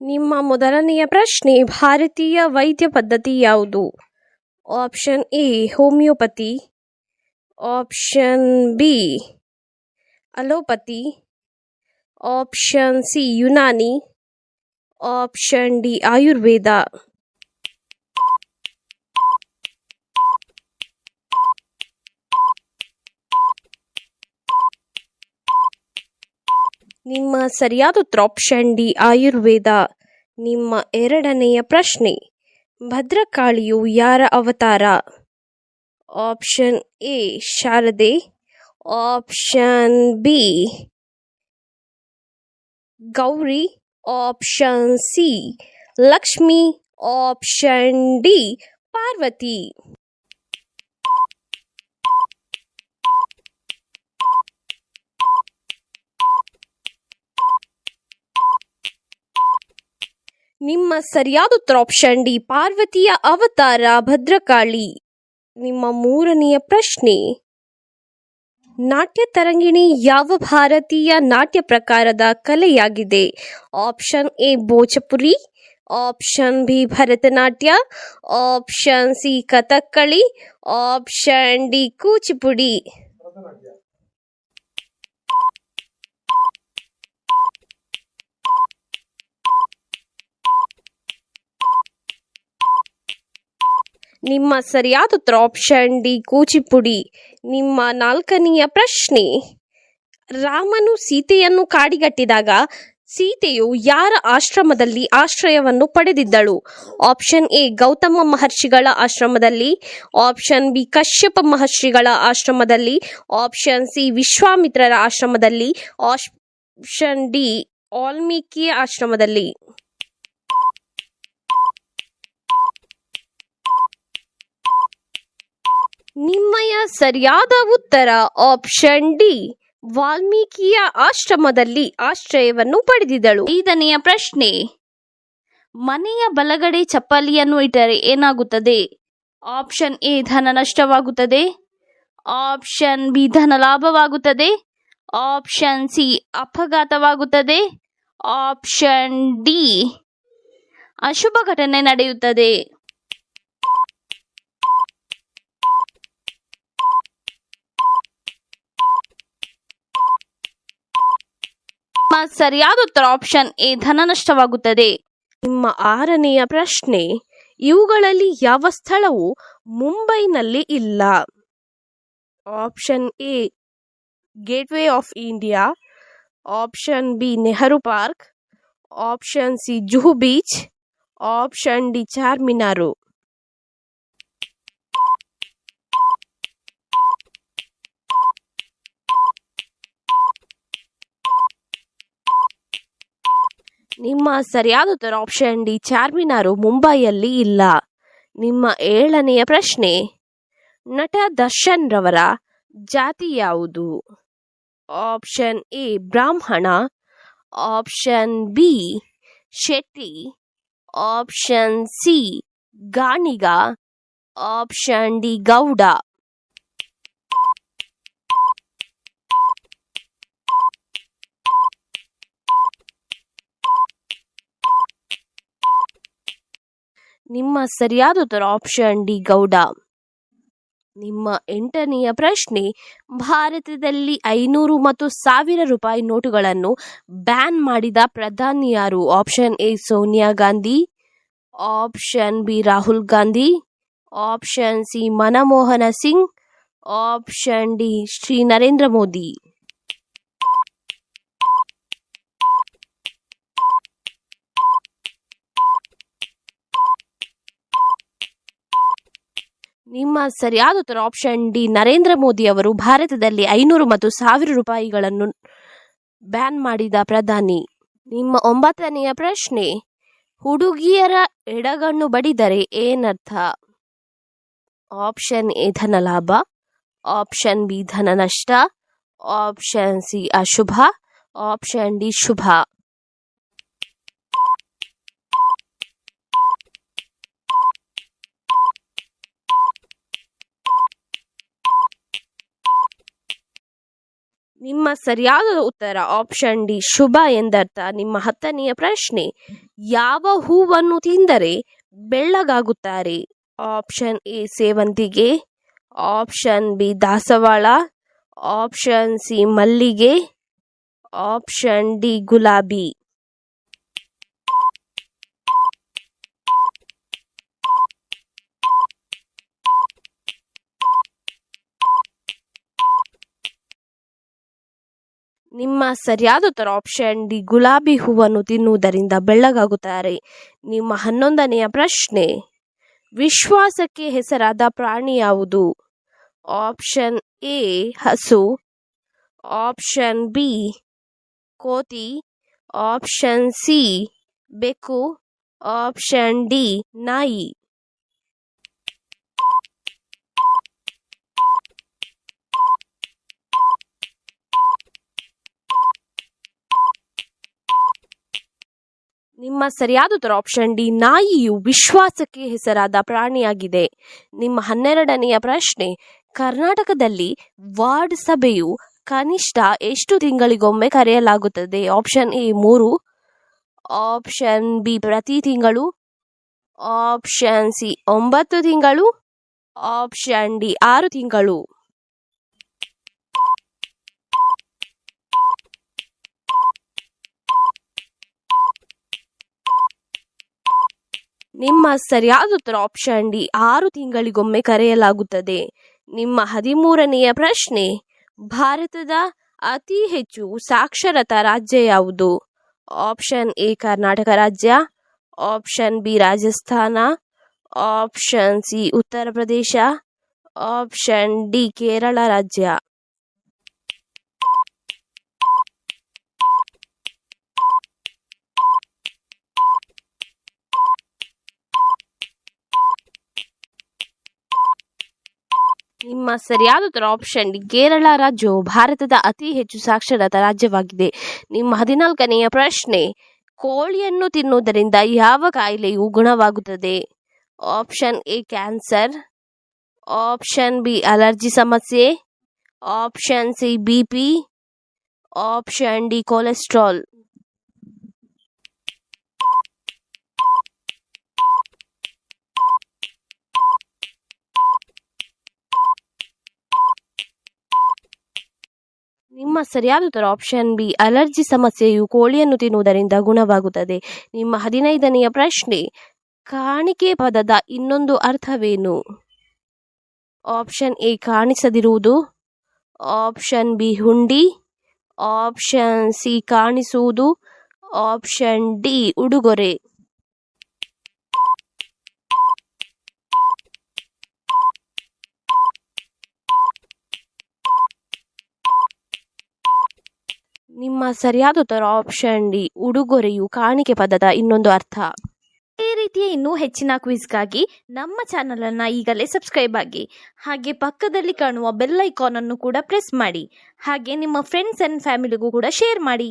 ನಿಮ್ಮ ಮೊದಲನೆಯ ಪ್ರಶ್ನೆ, ಭಾರತೀಯ ವೈದ್ಯ ಪದ್ಧತಿ ಯಾವುದು? Option A, homeopathy. Option B, allopathy. Option C, Unani. Option D, Ayurveda. ನಿಮ್ಮ ಸರಿಯಾದ ಉತ್ತರಾಪ್ಷನ್ ಡಿ ಆಯುರ್ವೇದ, ನಿಮ್ಮ ಎರಡನೆಯ ಪ್ರಶ್ನೆ, ಭದ್ರಕಾಳಿಯು ಯಾರ ಅವತಾರ? Option A, Sharada. Option B, Gauri. Option C, Lakshmi. Option D, Parvati. ನಿಮ್ಮ ಸರಿಯಾದ ಉತ್ತರ ಆಪ್ಷನ್ ಡಿ ಪಾರ್ವತಿಯ ಅವತಾರ ಭದ್ರಕಾಳಿ. ನಿಮ್ಮ ಮೂರನೆಯ ಪ್ರಶ್ನೆ. ನಾಟ್ಯ ತರಂಗಿಣಿ ಯಾವ ಭಾರತೀಯ ನಾಟ್ಯ ಪ್ರಕಾರದ ಕಲೆಯಾಗಿದೆ? Option A Bhojpuri, option B Bharatanatyam, option C Kathakali, option D Kuchipudi. ನಿಮ್ಮ ಸರಿಯಾದ ಉತ್ತರ ಆಪ್ಷನ್ ಡಿ, ಕೂಚಿಪುಡಿ. ನಿಮ್ಮ ನಾಲ್ಕನೆಯ ಪ್ರಶ್ನೆ, ರಾಮನು ಸೀತೆಯನ್ನು ಕಾಡಿಗಟ್ಟಿದಾಗ ಸೀತೆಯು ಯಾರ ಆಶ್ರಮದಲ್ಲಿ ಆಶ್ರಯವನ್ನು ಪಡೆದಿದ್ದಳು? ಆಪ್ಷನ್ ಎ, ಗೌತಮ ಮಹರ್ಷಿಗಳ ಆಶ್ರಮದಲ್ಲಿ. ಆಪ್ಷನ್ ಬಿ, ಕಶ್ಯಪ ಮಹರ್ಷಿಗಳ ಆಶ್ರಮದಲ್ಲಿ. ಆಪ್ಷನ್ ಸಿ, ವಿಶ್ವಾಮಿತ್ರರ ಆಶ್ರಮದಲ್ಲಿ. ಆಪ್ಷನ್ ಡಿ ವಾಲ್ಮೀಕಿಯ ಆಶ್ರಮದಲ್ಲಿ. ನಿಮ್ಮಯ ಸರಿಯಾದ ಉತ್ತರ ಆಪ್ಷನ್ ಡಿ ವಾಲ್ಮೀಕಿಯ ಆಶ್ರಮದಲ್ಲಿ ಆಶ್ರಯವನ್ನು ಪಡೆದಿದಳು. ಐದನೆಯ ಪ್ರಶ್ನೆ, ಮನೆಯ ಬಲಗಡೆ ಚಪ್ಪಲಿಯನ್ನು ಇಟ್ಟರೆ ಏನಾಗುತ್ತದೆ? ಆಪ್ಷನ್ ಎ ಧನ ನಷ್ಟವಾಗುತ್ತದೆ. ಆಪ್ಷನ್ ಬಿ ಧನ ಲಾಭವಾಗುತ್ತದೆ. ಆಪ್ಷನ್ ಸಿ ಅಪಘಾತವಾಗುತ್ತದೆ. ಆಪ್ಷನ್ ಡಿ ಅಶುಭ ಘಟನೆ ನಡೆಯುತ್ತದೆ. ಸರಿಯಾದ ಉತ್ತರ ಆಪ್ಷನ್ ಎ ಧನ ನಷ್ಟವಾಗುತ್ತದೆ. ನಿಮ್ಮ ಆರನೆಯ ಪ್ರಶ್ನೆ, ಇವುಗಳಲ್ಲಿ ಯಾವ ಸ್ಥಳವು ಮುಂಬೈನಲ್ಲಿ ಇಲ್ಲ. Option A gateway of India option B, Nehru park. Option C, Juhu beach. Option D, Charminar. ನಿಮ್ಮ ಸರಿಯಾದ ಉತ್ತರ ಆಪ್ಷನ್ ಡಿ ಚಾರ್ಮಿನಾರು ಮುಂಬೈಯಲ್ಲಿ ಇಲ್ಲ. ನಿಮ್ಮ ಏಳನೆಯ ಪ್ರಶ್ನೆ, ನಟ ದರ್ಶನ್ ರವರ ಜಾತಿ ಯಾವುದು? Option A Brahmin. Option B Shetty. Option C Ganiga. Option D Gowda. ನಿಮ್ಮ ಸರಿಯಾದ ಉತ್ತರ ಆಪ್ಷನ್ ಡಿ, ಗೌಡ. ನಿಮ್ಮ ಎಂಟನೆಯ ಪ್ರಶ್ನೆ, ಭಾರತದಲ್ಲಿ ಐನೂರು ಮತ್ತು ಸಾವಿರ ರೂಪಾಯಿ ನೋಟುಗಳನ್ನು ಬ್ಯಾನ್ ಮಾಡಿದ ಪ್ರಧಾನಿ ಯಾರು? Option A, Sonia Gandhi. Option B, Rahul Gandhi. Option C, Manmohan Singh. Option D, Shri Narendra Modi. ನಿಮ್ಮ ಸರಿಯಾದ ಉತ್ತರ ಆಪ್ಷನ್ ಡಿ ನರೇಂದ್ರ ಮೋದಿ ಅವರು ಭಾರತದಲ್ಲಿ ಐನೂರು ಮತ್ತು ಸಾವಿರ ರೂಪಾಯಿಗಳನ್ನು ಬ್ಯಾನ್ ಮಾಡಿದ ಪ್ರಧಾನಿ. ನಿಮ್ಮ ಒಂಬತ್ತನೆಯ ಪ್ರಶ್ನೆ, ಹುಡುಗಿಯರ ಎಡಗಣ್ಣು ಬಡಿದರೆ ಏನರ್ಥ? ಆಪ್ಷನ್ ಎ ಧನ ಲಾಭ. ಆಪ್ಷನ್ ಬಿ ಧನ ನಷ್ಟ. ಆಪ್ಷನ್ ಸಿ ಅಶುಭ. ಆಪ್ಷನ್ ಡಿ ಶುಭ. ನಿಮ್ಮ ಸರಿಯಾದ ಉತ್ತರ ಆಪ್ಷನ್ ಡಿ ಶುಭ ಎಂದರ್ಥ. ನಿಮ್ಮ ಹತ್ತನೆಯ ಪ್ರಶ್ನೆ, ಯಾವ ಹೂವನ್ನು ತಿಂದರೆ ಬೆಳ್ಳಗಾಗುತ್ತಾರೆ? ಆಪ್ಷನ್ ಎ ಸೇವಂತಿಗೆ. ಆಪ್ಷನ್ ಬಿ ದಾಸವಾಳ. ಆಪ್ಷನ್ ಸಿ ಮಲ್ಲಿಗೆ. ಆಪ್ಷನ್ ಡಿ ಗುಲಾಬಿ. ನಿಮ್ಮ ಸರಿಯಾದ ಉತ್ತರ ಆಪ್ಷನ್ ಡಿ, ಗುಲಾಬಿ ಹೂವನ್ನು ತಿನ್ನುವುದರಿಂದ ಬೆಳ್ಳಗಾಗುತ್ತಾರೆ. ನಿಮ್ಮ ಹನ್ನೊಂದನೆಯ ಪ್ರಶ್ನೆ, ವಿಶ್ವಾಸಕ್ಕೆ ಹೆಸರಾದ ಪ್ರಾಣಿ ಯಾವುದು? ಆಪ್ಷನ್ ಎ ಹಸು. ಆಪ್ಷನ್ ಬಿ ಕೋತಿ. ಆಪ್ಷನ್ ಸಿ ಬೆಕ್ಕು. ಆಪ್ಷನ್ ಡಿ ನಾಯಿ. ನಿಮ್ಮ ಸರಿಯಾದ ಉತ್ತರ ಆಪ್ಷನ್ ಡಿ ನಾಯಿಯು ವಿಶ್ವಾಸಕ್ಕೆ ಹೆಸರಾದ ಪ್ರಾಣಿಯಾಗಿದೆ. ನಿಮ್ಮ ಹನ್ನೆರಡನೆಯ ಪ್ರಶ್ನೆ, ಕರ್ನಾಟಕದಲ್ಲಿ ವಾರ್ಡ್ ಸಭೆಯು ಕನಿಷ್ಠ ಎಷ್ಟು ತಿಂಗಳಿಗೊಮ್ಮೆ ಕರೆಯಲಾಗುತ್ತದೆ? ಆಪ್ಷನ್ ಎ ಮೂರು. ಆಪ್ಷನ್ ಬಿ ಪ್ರತಿ ತಿಂಗಳು. ಆಪ್ಷನ್ ಸಿ ಒಂಬತ್ತು ತಿಂಗಳು. ಆಪ್ಷನ್ ಡಿ ಆರು ತಿಂಗಳು. ನಿಮ್ಮ ಸರಿಯಾದ ಉತ್ತರ ಆಪ್ಷನ್ ಡಿ ಆರು ತಿಂಗಳಿಗೊಮ್ಮೆ ಕರೆಯಲಾಗುತ್ತದೆ. ನಿಮ್ಮ ಹದಿಮೂರನೆಯ ಪ್ರಶ್ನೆ, ಭಾರತದ ಅತಿ ಹೆಚ್ಚು ಸಾಕ್ಷರತಾ ರಾಜ್ಯ ಯಾವುದು? ಆಪ್ಷನ್ ಎ ಕರ್ನಾಟಕ ರಾಜ್ಯ. Option B Rajasthan. Option C Uttar Pradesh. Option D Kerala ರಾಜ್ಯ. ನಿಮ್ಮ ಸರಿಯಾದ ಉತ್ತರ ಆಪ್ಷನ್ ಡಿ ಕೇರಳ ರಾಜ್ಯವು ಭಾರತದ ಅತಿ ಹೆಚ್ಚು ಸಾಕ್ಷರತಾ ರಾಜ್ಯವಾಗಿದೆ. ನಿಮ್ಮ ಹದಿನಾಲ್ಕನೆಯ ಪ್ರಶ್ನೆ, ಕೋಳಿಯನ್ನು ತಿನ್ನುವುದರಿಂದ ಯಾವ ಕಾಯಿಲೆಯು ಗುಣವಾಗುತ್ತದೆ? Option A cancer option B allergy ಸಮಸ್ಯೆ. Option C B P option D cholesterol ನಿಮ್ಮ ಸರಿಯಾದ ಆಪ್ಷನ್ ಬಿ ಅಲರ್ಜಿ ಸಮಸ್ಯೆಯು ಕೋಳಿಯನ್ನು ತಿನ್ನುವುದರಿಂದ ಗುಣವಾಗುತ್ತದೆ. ನಿಮ್ಮ ಹದಿನೈದನೆಯ ಪ್ರಶ್ನೆ, ಕಾಣಿಕೆ ಪದದ ಇನ್ನೊಂದು ಅರ್ಥವೇನು? ಆಪ್ಷನ್ ಎ ಕಾಣಿಸದಿರುವುದು. ಆಪ್ಷನ್ ಬಿ ಹುಂಡಿ. ಆಪ್ಷನ್ ಸಿ ಕಾಣಿಸುವುದು. ಆಪ್ಷನ್ ಡಿ ಉಡುಗೊರೆ. ನಿಮ್ಮ ಸರಿಯಾದ ಉತ್ತರ ಆಪ್ಷನ್ ಡಿ, ಉಡುಗೊರೆಯು ಕಾಣಿಕೆ ಪದದ ಇನ್ನೊಂದು ಅರ್ಥ. ಈ ರೀತಿಯ ಇನ್ನೂ ಹೆಚ್ಚಿನ ಕ್ವಿಜ್ಗಾಗಿ ನಮ್ಮ ಚಾನಲನ್ನು ಈಗಲೇ ಸಬ್ಸ್ಕ್ರೈಬ್ ಆಗಿ, ಹಾಗೆ ಪಕ್ಕದಲ್ಲಿ ಕಾಣುವ ಬೆಲ್ ಐಕಾನ್ ಅನ್ನು ಕೂಡ ಪ್ರೆಸ್ ಮಾಡಿ, ಹಾಗೆ ನಿಮ್ಮ ಫ್ರೆಂಡ್ಸ್ ಅಂಡ್ ಫ್ಯಾಮಿಲಿಗೂ ಕೂಡ ಶೇರ್ ಮಾಡಿ.